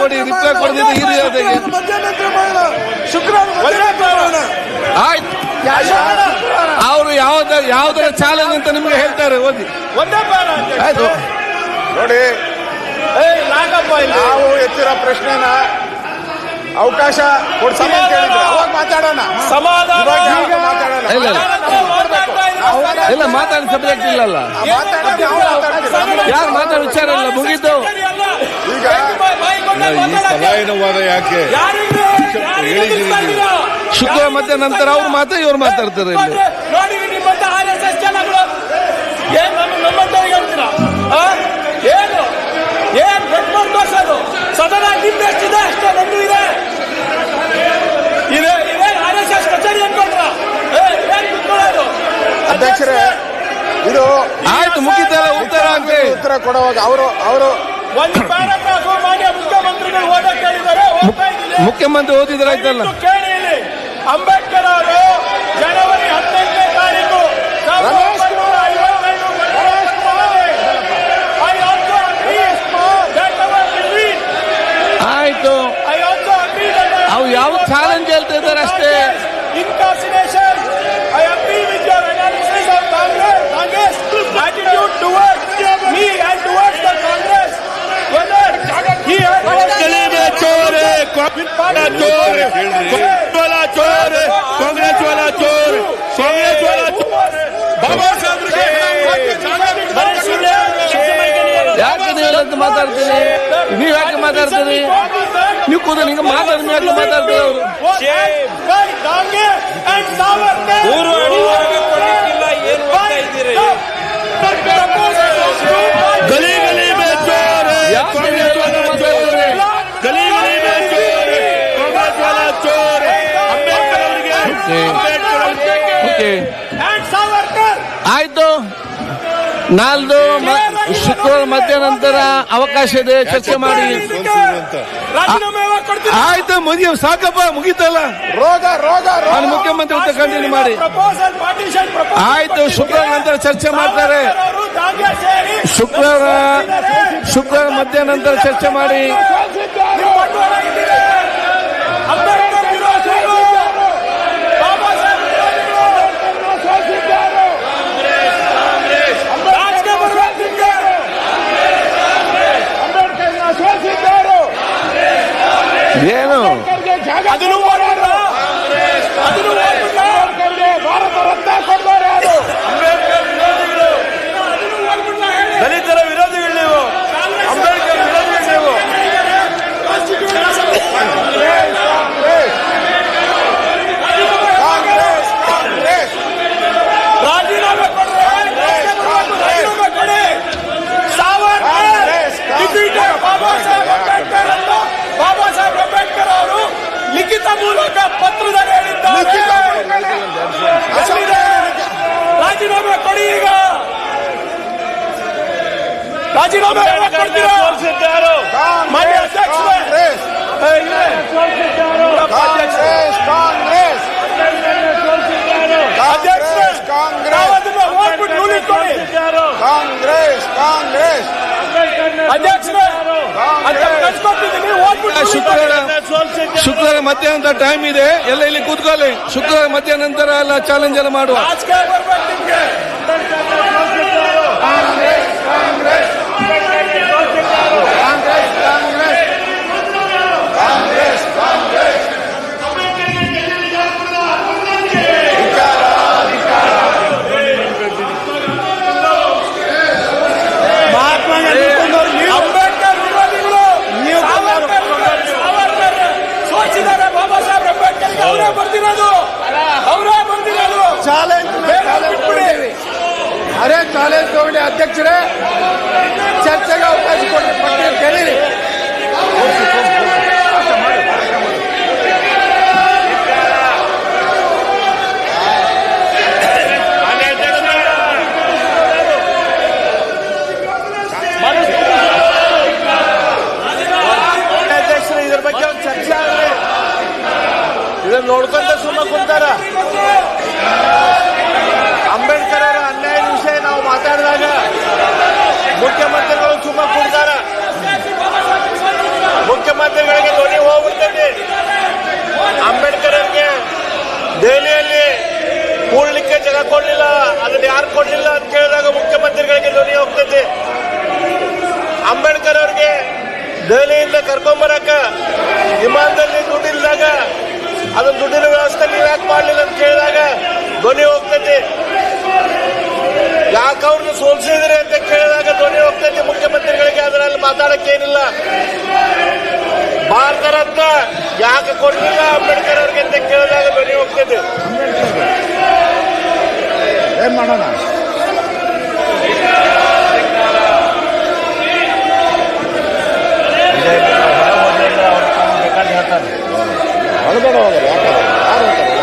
ಕೊಡಿ ರಿಪ್ಲೈ ಕೊಡಿ ಹಿರಿಯ ಆಯ್ತು. ಅವರು ಯಾವ್ದ ಯಾವ್ದರ ಚಾಲೆಂಜ್ ಅಂತ ನಿಮ್ಗೆ ಹೇಳ್ತಾರೆ ಓದಿ. ಒಂದೇ ಬಾರ ಆಯ್ತು. ನೋಡಿ. ಏಯ್ ನಾಗಪ್ಪ ಇಲ್ಲಿ. ನಾವು ಎತ್ತಿರೋ ಪ್ರಶ್ನೆನ ಅವಕಾಶ ಕೊಡ್ತೀನಿ ಅಂತ ಹೇಳಿದ್ರು. ಅವಾಗ ಮಾತಾಡೋಣ. ಸಮಾಧಾನ. ಮಾತಾಡೋಣ? ಇಲ್ಲ ಇಲ್ಲ. ಮಾತಾಡಿ ಸಬ್ಜೆಕ್ಟ್ ಇಲ್ಲಲ್ಲ. ಯಾರು ಮಾತಾಡೋ ವಿಚಾರ ಇಲ್ಲ? ಮುಗೀತು. ಈಗ ಮತ್ತೆ ಯಾಕೆ? ನಿಲ್ಲಿಸ್ತಾ ಮಧ್ಯ ನಂತರ ಅವ್ರು ಮಾತ್ರ ಇವ್ರು ಮಾತಾಡ್ತಾರೆ ಇಲ್ಲಿ. ಏನ್ ಸದನ ನಿಮ್ಮೆಷ್ಟಿದೆ ಅಷ್ಟೇ ನಂದು ಇದೆ. ಇದೆ ಇದೆ. ಆರ್ ಎಸ್ ಎಸ್ ಕಚೇರಿ ಅನ್ಕೊಂಡ್ರ. ಏನ್ ಅಧ್ಯಕ್ಷರೇ ಇದು ಆಯ್ತು ಮುಗಿತಲ್ಲ ಉತ್ತರ ಅಂತ. ಉತ್ತರ ಕೊಡುವಾಗ ಅವರು ಅವರು ಒಂದು ಪ್ಯಾರಾಗ್ರಾಫ್ ಮಾನ್ಯ ಮುಖ್ಯಮಂತ್ರಿ ಓದಿದ್ರೆ ಆಯ್ತಲ್ಲ? ಕೇಳಿ ಅಂಬೇಡ್ಕರ್ ಅವರು ಜನವರಿ ಹದಿನೆಂಟನೇ ತಾರೀಕು ಆಯ್ತು. ಅವು ಯಾವ ಚಾಲೆಂಜ್ ಹೇಳ್ತಾ ಇದ್ದಾರೆ ಅಷ್ಟೇ. ಕಾಂಗ್ರೆಸ್ ವಾಲಾ ಚೋರ್ ಕಾಂಗ್ರೆಸ್ ವಾಲಾ ಚೋರ್ ಕಾಂಗ್ರೆಸ್ ವಾಲಾ ಚೋರ್ ಕಾಂಗ್ರೆಸ್ ನೀವು ಯಾಕೆ ಮಾತಾಡ್ತೀರಿ? ನೀವು ಕೂಡ ಅವರು? ಓಕೆ. ಆಯ್ತು. ನಾಲ್ದು ಶುಕ್ರವಾರ ಮಧ್ಯಾಹ್ನಂತರ ಅವಕಾಶ ಇದೆ. ಚರ್ಚೆ ಮಾಡಿ. ಆಯ್ತು ಮುಗಿಯ ಸಾಕಪ್ಪ ಮುಗೀತಲ್ಲ? ರೋಗ ರೋಗ ನಾನು ಮುಖ್ಯಮಂತ್ರಿ ಅಂತ ಕಂಟಿನ್ಯೂ ಮಾಡಿ. ಆಯ್ತು ಶುಕ್ರವಾರ ನಂತರ ಚರ್ಚೆ ಮಾಡ್ತಾರೆ. ಶುಕ್ರವಾರ ಶುಕ್ರವಾರ ಮಧ್ಯಾಹ್ನ ನಂತರ ಚರ್ಚೆ ಮಾಡಿ. ಏನು ಅದನ್ನು ಓಡ್ಬಿಟ್ರಾ? ಅದನ್ನು ಓಡ್ಬಿಟ್ರಾ? ಅಂಬೇಡ್ಕರ್ಗೆ ಭಾರತ ರತ್ನ ಕೊಡ್ತಾರೆ ಯಾರು ಅದನ್ನು ಓಡ್ಬಿಟ್ರಾ ಹೇಳಿ? ದಲಿತರ ವಿರೋಧಿಗಳು ನೀವು ಅಂಬೇಡ್ಕರ್ ವಿರೋಧಿಗಳು ನೀವು ಕಾಂಗ್ರೆಸ್ ಕಾಂಗ್ರೆಸ್ ರಾಜೀನಾಮೆ ಕೊಡ್ರಿ. ರಾಜೀನಾಮೆ ಕೊಡಿ. ಸಾವರ್ಕರ್ ಕಾಂಗ್ರೆಸ್, defeated ಬಾಬಾ ಸಾಹೇಬ್ ಅಂಬೇಡ್ಕರ್ ಅಂತ ಬಾಬಾ ಸಾಹೇಬ್ ಅಂಬೇಡ್ಕರ್ ಅವರು ಲಿಖಿತ ಮೂಲಕ ಪತ್ರದಲ್ಲಿ ಹೇಳಿದ್ದಾರೆ ಲಿಖಿತ ಮೂಲಕ ಎಲ್ಲಿದೆ? ರಾಜೀನಾಮೆ ಕೊಡಿ ಈಗ ರಾಜೀನಾಮೆ ಯಾವಾಗ ಕೊಡ್ತೀರಾ ಮಾನ್ಯ ಅಧ್ಯಕ್ಷರೇ. ಕಾಂಗ್ರೆಸ್ ಏ, ಇವ್ರೇ. ಇವರಪ್ಪ ಅಧ್ಯಕ್ಷರೇ. ಕಾಂಗ್ರೆಸ್ ಅಧ್ಯಕ್ಷರೇ, ಕಾಂಗ್ರೆಸ್ ಕಾಂಗ್ರೆಸ್ ನಾವು ಅದನ್ನ ಓದ್ಬಿಟ್ಟು ರೂಲಿಂಗ್ ಕೊಡಿ ಕಾಂಗ್ರೆಸ್ ಕಾಂಗ್ರೆಸ್ ಅಧ್ಯಕ್ಷರೇ ಅಂತ ಕಳ್ಸ್ಕೊಟ್ಟಿದ್ದೀನಿ ಓದ್ಬಿಟ್ಟು ruling ಶುಕ್ರವಾರ ಮಧ್ಯಾಹ್ನ ಟೈಮ್ ಇದೆ. ಎಲ್ಲ ಇಲ್ಲಿ ಕೂತ್ಕೊಳ್ಳಿ. ಶುಕ್ರವಾರ ಮಧ್ಯಾಹ್ನ ನಂತರ ಎಲ್ಲ ಚಾಲೆಂಜ್ ಎಲ್ಲ ಮಾಡುವ ರಾಜಕೀಯ ಬರ್ಬೇಕು ನಿಮ್ಗೆ ಅಂಬೇಡ್ಕರ್ ವಿರೋಧಿಗಳು ಸಾವರ್ಕರ್ ಸಾವರ್ಕರ್ ಸೋಚಿದ್ದಾರೆ ಬಾಬಾ ಸಾಹೇಬ್ ಅಂಬೇಡ್ಕರ್ಗೆ ಅವರೇ ಬರ್ದಿರೋದು ಅವರೇ ಬರ್ದಿರೋದು ಚಾಲೆಂಜ್ ಬೇಗ ಬಿಟ್ಬಿಡಿ ಅರೆ ಚಾಲೆಂಜ್ ತಗೊಂಡು ಅಧ್ಯಕ್ಷರೇ ಚರ್ಚೆಗೆ ಅವಕಾಶ ಕೊಡಿ ಪಟ್ಟಿಯಲ್ಲಿ ಕೇಳಿರಿ ಅಧ್ಯಕ್ಷರು ಇದ್ರ ಬಗ್ಗೆ ಒಂದು ಚರ್ಚೆ ಆಗಲಿ ಇದನ್ನ ನೋಡ್ಕೊಂತ ಸುಮ್ಮ ಕುಂತಾರ ಅಂಬೇಡ್ಕರ್ ಅವರ ಅನ್ಯಾಯದ ವಿಷಯ ನಾವು ಮಾತಾಡಿದಾಗ ಮುಖ್ಯಮಂತ್ರಿಗಳು ಸುಮ್ಮ ಕುಂತಾರ ಮುಖ್ಯಮಂತ್ರಿ ಯಾರು ಕೊಡ್ಲಿಲ್ಲ ಅಂತ ಕೇಳಿದಾಗ ಮುಖ್ಯಮಂತ್ರಿಗಳಿಗೆ ಧ್ವನಿ ಹೋಗ್ತೈತೆ ಅಂಬೇಡ್ಕರ್ ಅವ್ರಿಗೆ ದೆಹಲಿಯಿಂದ ಕರ್ಕೊಂಬರಕ ವಿಮಾನದಲ್ಲಿ ದುಡ್ಡಿಲ್ದಾಗ ಅದನ್ನ ದುಡ್ಡಿನ ವ್ಯವಸ್ಥೆ ನೀವು ಯಾಕೆ ಮಾಡಲಿಲ್ಲ ಅಂತ ಕೇಳಿದಾಗ ಧ್ವನಿ ಹೋಗ್ತೈತಿ. ಯಾಕೆ ಅವ್ರನ್ನ ಸೋಲ್ಸಿದ್ರಿ ಅಂತ ಕೇಳಿದಾಗ ಧ್ವನಿ ಹೋಗ್ತೈತಿ ಮುಖ್ಯಮಂತ್ರಿಗಳಿಗೆ, ಅದರಲ್ಲಿ ಮಾತಾಡಕ್ಕೆ ಏನಿಲ್ಲ ಭಾರತ ರತ್ನ ಯಾಕೆ ಕೊಡ್ಲಿಲ್ಲ ಅಂಬೇಡ್ಕರ್ ಅವ್ರಿಗೆ ಅಂತ ಕೇಳಿದಾಗ ಧ್ವನಿ ಹೋಗ್ತೈತಿ. ಮಾಡೋಣ? ಒಳಗಡೆ ಹೋಗೋದು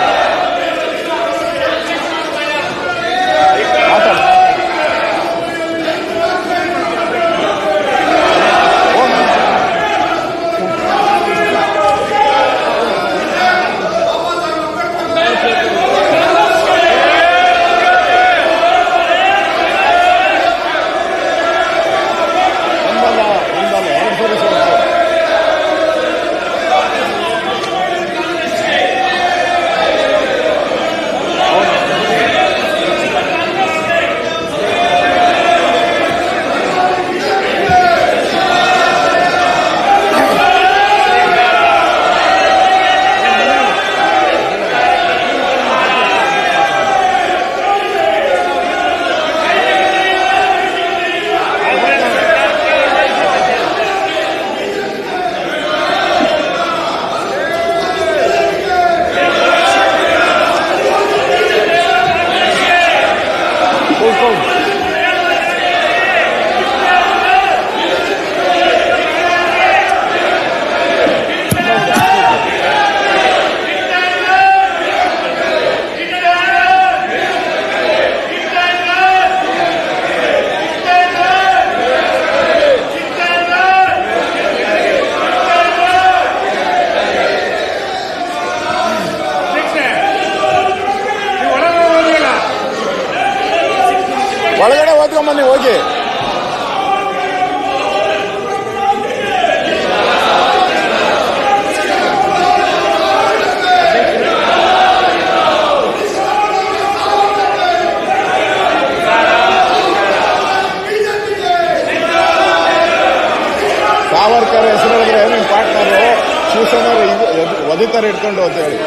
ಒದಿತಾರೆ ಇಟ್ಕೊಂಡು ಅಂತ ಹೇಳಿ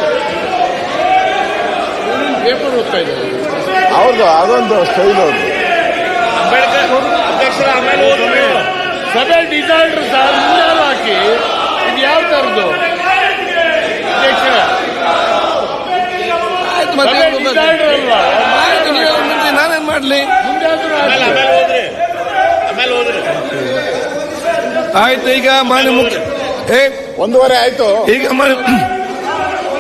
ಪೇಪರ್ ಓದ್ತಾ ಇದ್ದಾರೆ. ಅವ್ರದ್ದು ಅದೊಂದು ಸ್ಟೈಲ್ ಅವ್ರದ್ದು ಅಧ್ಯಕ್ಷರ ಆಮೇಲೆ. ಸಭೆ ಸರ್ ಹಾಕಿ ಇದು ಯಾವ ಅಧ್ಯಕ್ಷರ. ನಾನೇನ್ ಮಾಡ್ಲಿ? ಆಯ್ತು ಈಗ ಮಾನ್ಯ ಮುಖ್ಯ ಏ ಒಂದೂವರೆ ಆಯ್ತು. ಈಗ ಮಾನ್ಯ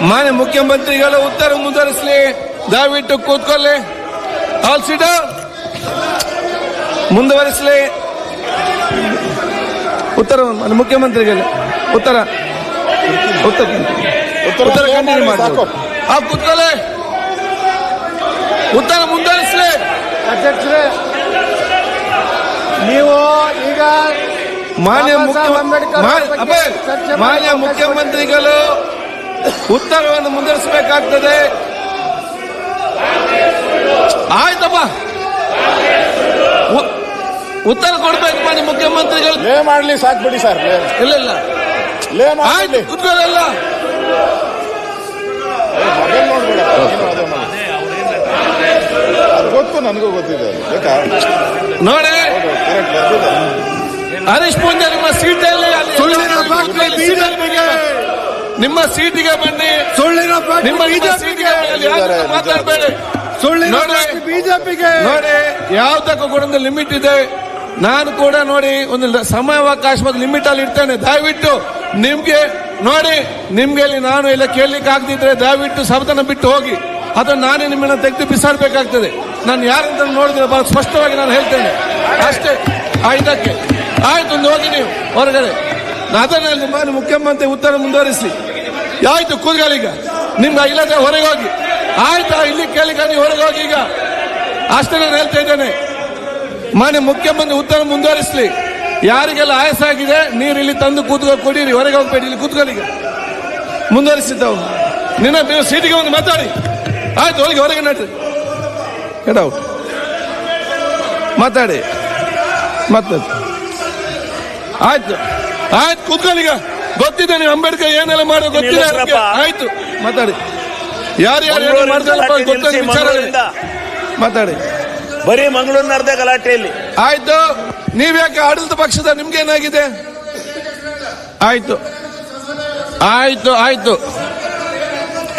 ಮಾನ್ಯ ಮುಖ್ಯಮಂತ್ರಿಗಳ ಉತ್ತರ ಮುಂದುವರಿಸಲಿ. ದಯವಿಟ್ಟು ಕೂತ್ಕೊಳ್ಳಿ. All seat. ಮುಂದುವರಿಸಲಿ. ಉತ್ತರ ಮುಖ್ಯಮಂತ್ರಿಗಳ ಮುಖ್ಯಮಂತ್ರಿಗಳು ಉತ್ತರ. ಉತ್ತರ. ಉತ್ತರ ಉತ್ತರ ಕಂಟಿನ್ಯೂ ಮಾಡಿ ಆ ಕೂತ್ಕೊಳ್ಳಿ. ಉತ್ತರ ಮುಂದುವರಿಸಲಿ. ಅಧ್ಯಕ್ಷರೇ ನೀವು ಈಗ ಮಾನ್ಯ ಮುಖ್ಯ ಮಾನ್ಯ- ಮುಖ್ಯಮಂತ್ರಿಗಳು ಉತ್ತರವನ್ನು ಮುಂದುವರಿಸಬೇಕಾಗ್ತದೆ. ಆಯ್ತಪ್ಪ. ಉತ್ತರ ಕೊಡ್ಬೇಕು ಮಾಡಿ ಮುಖ್ಯಮಂತ್ರಿಗಳು. ಲೇ ಮಾಡ್ಲಿ ಸಾಕ್ ಬಿಡಿ ಸರ್ ಇಲ್ಲ ಇಲ್ಲ. ಲೇ ಆಯ್ತು ಮಾಡ್ಲಿ ಕುತ್ಕೊಳ್ಳಲ್ಲ ಅದು ಗೊತ್ತು ನನಗೂ ಗೊತ್ತಿದೆ ನೋಡಿ. ಹರೀಶ್ ಪೂಂಜಾ ನಿಮ್ಮ ಸೀಟಲ್ಲಿ ಬನ್ನಿ. ನಿಮ್ಮ ಸೀಟಿಗೆ ಬನ್ನಿ. ಸುಳ್ಳಿನ ನಿಮ್ಮ ಸೀಟಿಗೆ. ಸುಳ್ಳಿನ ಮಾತಾಡ್ಬೇಡಿ. ನೋಡಿ ಬಿಜೆಪಿಗೆ. ನೋಡಿ ಯಾವ್ದಕ್ಕೂ ಕೂಡ ಒಂದು ಲಿಮಿಟ್ ಇದೆ. ನಾನು ಕೂಡ ನೋಡಿ ಒಂದು ಸಮಯಾವಕಾಶ ಮತ್ತು ಲಿಮಿಟ್ ಅಲ್ಲಿ ಇರ್ತೇನೆ. ದಯವಿಟ್ಟು ನಿಮ್ಗೆ ನೋಡಿ ನಿಮ್ಗೆ ಇಲ್ಲಿ ನಾನು ಇಲ್ಲ ಕೇಳಲಿಕ್ಕೆ ಆಗದಿದ್ರೆ ದಯವಿಟ್ಟು ಸಬತನ ಬಿಟ್ಟು ಹೋಗಿ. ಅಥವಾ ನಾನೇ ನಿಮ್ಮನ್ನ ತೆಗೆದು ಬಿಸಾಡಬೇಕಾಗ್ತದೆ. ನಾನು ಯಾರಂತ ನೋಡಿದ್ರೆ ಬಹಳ ಸ್ಪಷ್ಟವಾಗಿ ನಾನು ಹೇಳ್ತೇನೆ. ಅಷ್ಟೇ. ಆಯ್ತಕ್ಕೆ. ಆಯ್ತು ಒಂದು ಹೋಗಿ ನೀವು. ಹೊರಗಡೆ. ಅದನ್ನಲ್ಲಿ ಮಾನ್ಯ ಮುಖ್ಯಮಂತ್ರಿ ಉತ್ತರ ಮುಂದುವರಿಸಿ. ಆಯ್ತು ಕೂದಗಾಲೀಗ ನಿಮ್ಗೆ ಇಲ್ಲದೆ ಹೊರಗೆ ಹೋಗಿ ಆಯ್ತಾ, ಇಲ್ಲಿ ಕೇಳಿಕ ನೀವು ಹೊರಗೆ ಹೋಗಿ ಈಗ? ಅಷ್ಟೇ ನಾನು ಹೇಳ್ತಾ ಇದ್ದೇನೆ. ಮಾನ್ಯ ಮುಖ್ಯಮಂತ್ರಿ ಉತ್ತರ ಮುಂದುವರಿಸಲಿ. ಯಾರಿಗೆಲ್ಲ ಆಯಾಸ ಆಗಿದೆ, ನೀರು ಇಲ್ಲಿ ತಂದು ಕೂತ್ಕೊ ಕೊಡಿರಿ, ಹೊರಗೆ ಹೋಗ್ಬೇಡಿ, ಇಲ್ಲಿ ಕೂತ್ಕೊಳ್ಳಿ ಮುಂದುವರಿಸಿದ್ದವು. ನಿನ್ನ ನೀವು ಸೀಟಿಗೆ ಒಂದು ಮಾತಾಡಿ. ಆಯ್ತು, ಹೋಗಿ ಹೊರಗೆ ನಡ್ರಿ. ಕೆಡವು ಮಾತಾಡಿ. ಮತ್ತೆ ಆಯ್ತು. ಆಯ್ತು ಕುತ್ಕೊಳ್ಳಿ ಈಗ. ಗೊತ್ತಿದೆ ನೀವು ಅಂಬೇಡ್ಕರ್ ಏನೆಲ್ಲ ಮಾಡೋ ಗೊತ್ತಿಲ್ಲ ಆಯ್ತು ಮಾತಾಡಿ. ಯಾರು ಯಾರು ಏನು ಮಂಗಳೂರಿನ ಮಾಡ್ತಾರಪ್ಪ ಗೊತ್ತಿಲ್ಲ ವಿಚಾರ ಮಾತಾಡಿ. ಬರೀ ಮಂಗಳೂರಿನರ್ಧ ಗಲಾಟೆಯಲ್ಲಿ. ಆಯ್ತು ನೀವ್ಯಾಕೆ ಆಡಳಿತ ಪಕ್ಷದ ನಿಮ್ಗೆ ಏನಾಗಿದೆ? ಆಯ್ತು ಆಯ್ತು ಆಯ್ತು.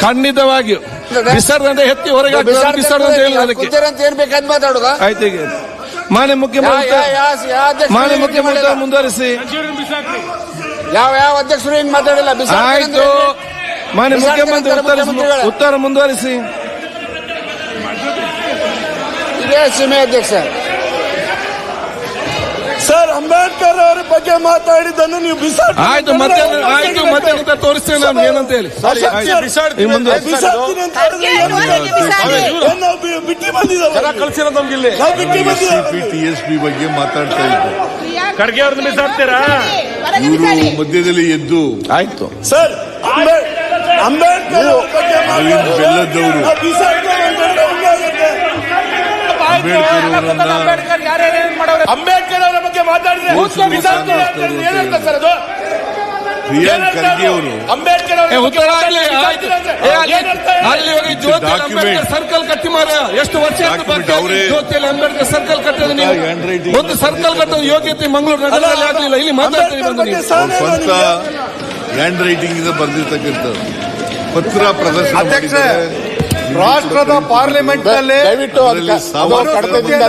ಖಂಡಿತವಾಗಿಯೂ. ಬಿಸರ್ದಂತೆ ಎತ್ತಿ ಹೊರಗೆ ಅಂತ ಬಿಸರ್ದಂತೆ ಏನ್ ಬೇಕಂತ ಮಾತಾಡುದ? ಆಯ್ತು ಈಗ. ಮಾನ್ಯ ಮುಖ್ಯಮಂತ್ರಿ ಮಾನ್ಯ ಮುಖ್ಯಮಂತ್ರಿ ಮುಂದುವರಿಸಿ. ಯಾವ ಯಾವ ಅಧ್ಯಕ್ಷರು ಹಿಂಗ್ ಮಾತಾಡಿಲ್ಲ? ಆಯ್ತು. ಮಾನ್ಯ ಮುಖ್ಯಮಂತ್ರಿ ಉತ್ತರ ಉತ್ತರ ಮುಂದುವರಿಸಿ. ಇದೇ ಸೀಮೆ ಅಧ್ಯಕ್ಷ. ಸರ್ ಅಂಬೇಡ್ಕರ್ ಅವರ ಬಗ್ಗೆ ಮಾತಾಡಿದ್ದನ್ನು ನೀವು ಬಿಸಾಡ್ತೀನಿ ಆಯ್ತು ಮತ್ತೆ ಆಯ್ತು ಮತ್ತೆ ಅಂತ ತೋರಿಸ್ತೇನೆ ನಾನು ಏನಂತ ಹೇಳಿ. ಬಿಟ್ಟು ಬಂದಿದ್ದಾವೆ. ನಾವು ಬಿಟ್ಟು ಬಂದಿದ್ದಾವೆ. ಟಿ ಎಸ್ ಪಿ ಬಗ್ಗೆ ಮಾತಾಡ್ತಾ ಇದ್ದೆ. ಖರ್ಗೆ ಅವ್ರನ್ನ ಬಿಸಾಡ್ತೀರಾ? ಇವರು ಮಧ್ಯದಲ್ಲಿ ಎದ್ದು ಆಯ್ತು. ಸರ್ ಅಂಬೇಡ್ಕರ್ ಬೆಲ್ಲದವರು. ಅಂಬೇಡ್ಕರ್ ಅವರ ಬಗ್ಗೆ ಮಾತಾಡಿದ್ರೆ ಅಂಬೇಡ್ಕರ್ ಅವರ ಅಲ್ಲಿ ಜ್ಯೋತಿ ಅಂಬೇಡ್ಕರ್ ಸರ್ಕಲ್ ಕಟ್ಟಿ ಮಾರ ಎಷ್ಟು ವರ್ಷ ಜ್ಯೋತಿಯಲ್ಲಿ ಅಂಬೇಡ್ಕರ್ ಸರ್ಕಲ್ ಕಟ್ಟೋದು ನೀವು ಒಂದು ಸರ್ಕಲ್ ಕಟ್ಟೋದು ಯೋಗ್ಯತೆ ಮಂಗಳೂರು ನಗರದಲ್ಲಿ ಆಗಲಿಲ್ಲ. ಇಲ್ಲಿ ಮಾತಾಡ್ತೀವಿ ಸ್ವಂತ ಹ್ಯಾಂಡ್ ರೈಟಿಂಗ್ ಇಂದ ಬರೆದಿರ್ತಕ್ಕಂಥದ್ದು ಪತ್ರ ಪ್ರದರ್ಶನ ಅಧ್ಯಕ್ಷೆ. ರಾಷ್ಟ್ರದ ಪಾರ್ಲಿಮೆಂಟ್ನಲ್ಲಿ ದಯವಿಟ್ಟು ಕಡತದಿಂದ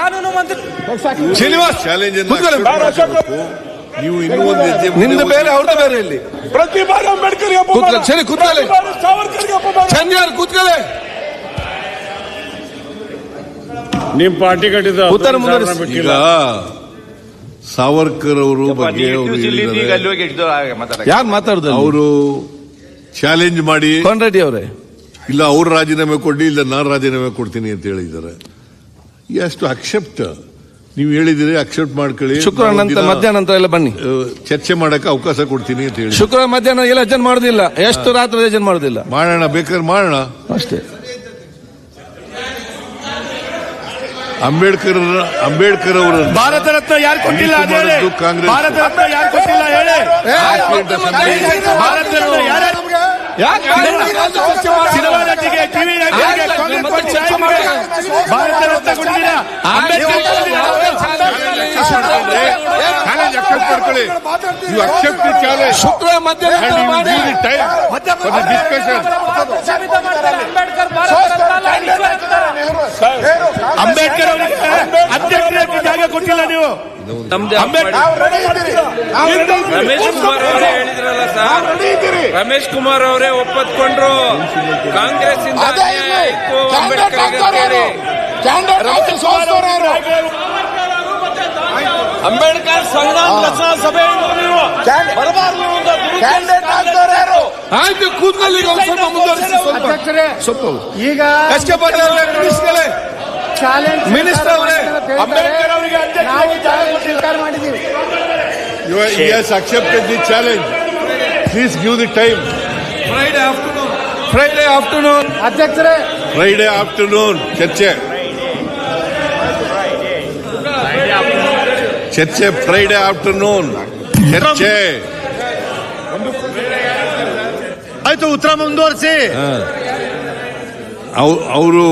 ಕಾನೂನು ಮಂತ್ರಿ. ನೀವು ಇನ್ನೂ ಒಂದು ಹೆಜ್ಜೆ ಮುಂದೆ ನಿಮ್ದು ಬೇರೆ. ಅವ್ರದ್ದು ಬೇರೆ ಇಲ್ಲಿ. ಪ್ರತಿ ಬಾರಿ ಅಂಬೇಡ್ಕರ್ ಕೂತ್ಕೊಳ್ಳಿ, ಸರಿ, ಕೂತ್ಕೊಳ್ಳಿ. ಚಂದ್ಯಾರ್ ಕೂತ್ಕೊಳ್ಳಿ. ನಿಮ್ ಪಾರ್ಟಿ ಕಟ್ಟಿದ ಉತ್ತರ ಮುಂದುವರಿಸಿ. ಸಾವರ್ಕರ್ ಅವರು ಬಗ್ಗೆ ಅವರು ಹೇಳಿದ್ದಾರೆ. ಯಾರು ಮಾತಾಡಿದ ಅವರು ಚಾಲೆಂಜ್ ಮಾಡಿ. ಕೊಂಡ್ರೆಡ್ಡಿ ಅವರೇ? ಇಲ್ಲ ಅವ್ರು ರಾಜೀನಾಮೆ ಕೊಡಿ ಇಲ್ಲ ನಾನು ರಾಜೀನಾಮೆ ಕೊಡ್ತೀನಿ ಅಂತ ಹೇಳಿದ್ದಾರೆ. ಎಷ್ಟು ಅಕ್ಸೆಪ್ಟ್ ನೀವು ಹೇಳಿದಿರಿ ಅಕ್ಸೆಪ್ಟ್ ಮಾಡ್ಕೊಳ್ಳಿ. ಶುಕ್ರವಾರ ನಂತರ ಮಧ್ಯಾಹ್ನ ನಂತರ ಎಲ್ಲ ಬನ್ನಿ. ಚರ್ಚೆ ಮಾಡಕ್ಕೆ ಅವಕಾಶ ಕೊಡ್ತೀನಿ ಅಂತ ಹೇಳಿ ಶುಕ್ರವಾರ ಮಧ್ಯಾಹ್ನ ಎಲ್ಲ ಅಜ್ಜನ್ ಮಾಡುದಿಲ್ಲ. ಎಷ್ಟು ರಾತ್ರಿ ಅಜ್ಜನ್ ಮಾಡುದಿಲ್ಲ. ಮಾಡೋಣ ಬೇಕಾದ್ರೆ ಮಾಡೋಣ. ಅಷ್ಟೇ. ಅಂಬೇಡ್ಕರ್ ಅಂಬೇಡ್ಕರ್ ಅವರ ಭಾರತ ರತ್ನ ಯಾರು ಕೊಟ್ಟಿಲ್ಲ ಕಾಂಗ್ರೆಸ್. ಭಾರತ ರತ್ನ ಯಾರು ಕೊಟ್ಟಿಲ್ಲ ಹೇಳಿ ಭಾರತ ರತ್ನ ಯಾರು ಯಾಕೆ ಸಿನಿಮಾ ನಟಿಗೆ ಟಿವಿ ನಟಿಗೆ. ಭಾರತ ರತ್ನ ಕೊಟ್ಟಿಲ್ಲ ಅಂಬೇಡ್ಕರ್. ಚಾಲೆಂಜ್ ಅಕ್ಸೆಪ್ಟ್ ಚಾಲೆಂಜ್ ಮಾಡಿ ಡಿಸ್ಕಷನ್ ಅಂಬೇಡ್ಕರ್ ಅವರಿಗೆ ಅಧ್ಯಕ್ಷರಿಗೆ ಜಾಗ ಕೊಟ್ಟಿಲ್ಲ ನೀವು. ಅಂಬೇಡ್ಕರ್. ರಮೇಶ್ ಕುಮಾರ್ ಅವರೇ ಹೇಳಿದ್ರಲ್ಲ ಸರ್. ರಮೇಶ್ ಕುಮಾರ್ ಅವರೇ ಒಪ್ಪತ್ಕೊಂಡ್ರು ಕಾಂಗ್ರೆಸ್ ಇಂದ ಅಂಬೇಡ್ಕರ್ ಅಂಬೇಡ್ಕರ್ ಸಂವಿಧಾನ ರಚನಾ ಸಭೆ ಬರಬಾರ್ದು ಆಯ್ತು ಕೂತ್ಕೊಳ್ಳಿ ಸ್ವಲ್ಪ ಮುಂದುವರಿಸಿ ಸ್ವಲ್ಪ. ಈಗ ಅವರೇ ಮಿನಿಸ್ಟರ್ ಅವರೇ, ಅಂಬೇಡ್ಕರ್ ಅವರಿಗೆ ನಾವು ಚಾಲೆಂಜ್ ಸ್ವೀಕಾರ ಮಾಡಿದ್ದೀವಿ. Yes accepted the challenge please give the time Friday afternoon Friday afternoon ಅಧ್ಯಕ್ಷರೇ ಫ್ರೈಡೆ ಆಫ್ಟರ್ನೂನ್ ಚರ್ಚೆ. ಚರ್ಚೆ ಫ್ರೈಡೆ ಆಫ್ಟರ್ನೂನ್ ಚರ್ಚೆ. ಆಯ್ತು ಉತ್ತರ ಮುಂದುವರಿಸಿ. ಅವರು